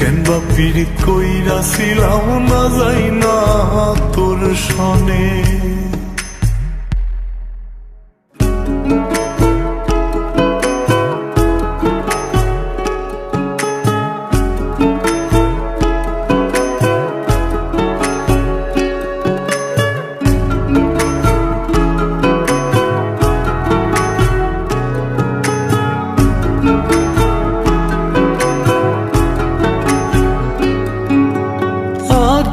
কেন বা কইরা ছিলাম না যাই না তোর সনে?